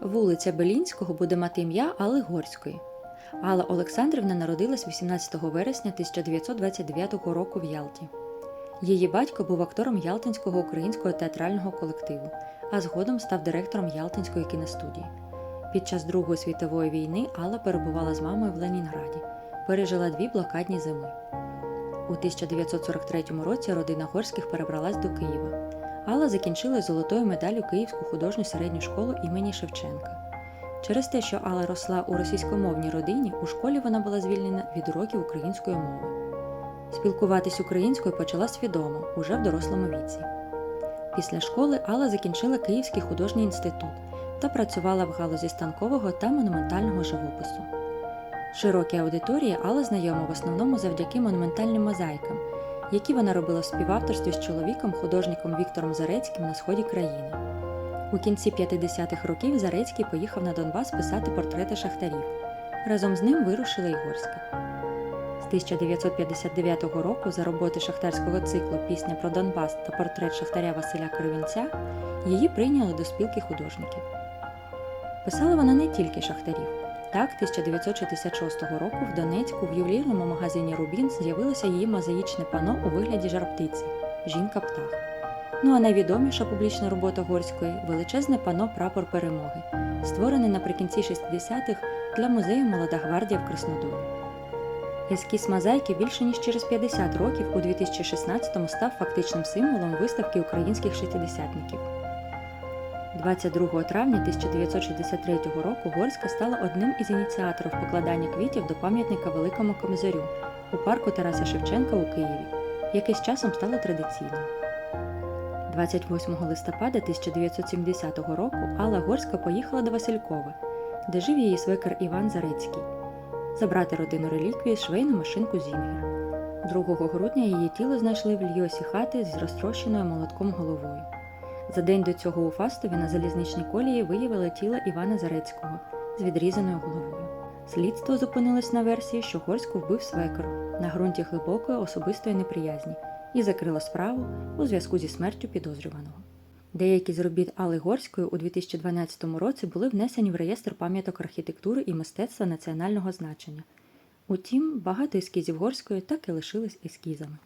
Вулиця Белінського буде мати ім'я Алли Горської. Алла Олександрівна народилась 18 вересня 1929 року в Ялті. Її батько був актором Ялтинського українського театрального колективу, а згодом став директором Ялтинської кіностудії. Під час Другої світової війни Алла перебувала з мамою в Ленінграді, пережила дві блокадні зими. У 1943 році родина Горських перебралась до Києва. Алла закінчила золотою медаллю Київську художню середню школу імені Шевченка. Через те, що Алла росла у російськомовній родині, у школі вона була звільнена від уроків української мови. Спілкуватись українською почала свідомо, уже в дорослому віці. Після школи Алла закінчила Київський художній інститут та працювала в галузі станкового та монументального живопису. Широкій аудиторії Алла знайома в основному завдяки монументальним мозаїкам, які вона робила в співавторстві з чоловіком, художником Віктором Зарецьким на сході країни. У кінці 50-х років Зарецький поїхав на Донбас писати портрети шахтарів. Разом з ним вирушила й Горська. З 1959 року за роботи шахтарського циклу Пісня про Донбас та портрет шахтаря Василя Кривінця її прийняли до спілки художників. Писала вона не тільки шахтарів. Так, 1966 року в Донецьку в ювелірному магазині Рубін з'явилося її мозаїчне пано у вигляді жар-птиці Жінка птах. Ну а найвідоміша публічна робота Горської величезне пано Прапор перемоги, створене наприкінці 60-х для музею Молода гвардія в Краснодолі. Ескіз мозаїки більше ніж через 50 років у 2016-му став фактичним символом виставки українських шестидесятників. 22 травня 1963 року Горська стала одним із ініціаторів покладання квітів до пам'ятника Великому Комзарю у парку Тараса Шевченка у Києві, яке з часом стало традиційним. 28 листопада 1970 року Алла Горська поїхала до Василькова, де жив її свекер Іван Зарецький, забрати родину реліквії швейну машинку Зінгер. 2 грудня її тіло знайшли в льйосі хати з розтрощеною молотком головою. За день до цього у Фастові на залізничній колії виявили тіло Івана Зарецького з відрізаною головою. Слідство зупинилось на версії, що Горську вбив свекор на ґрунті глибокої особистої неприязні і закрило справу у зв'язку зі смертю підозрюваного. Деякі з робіт Алли Горської у 2012 році були внесені в реєстр пам'яток архітектури і мистецтва національного значення. Утім, багато ескізів Горської так і лишились ескізами.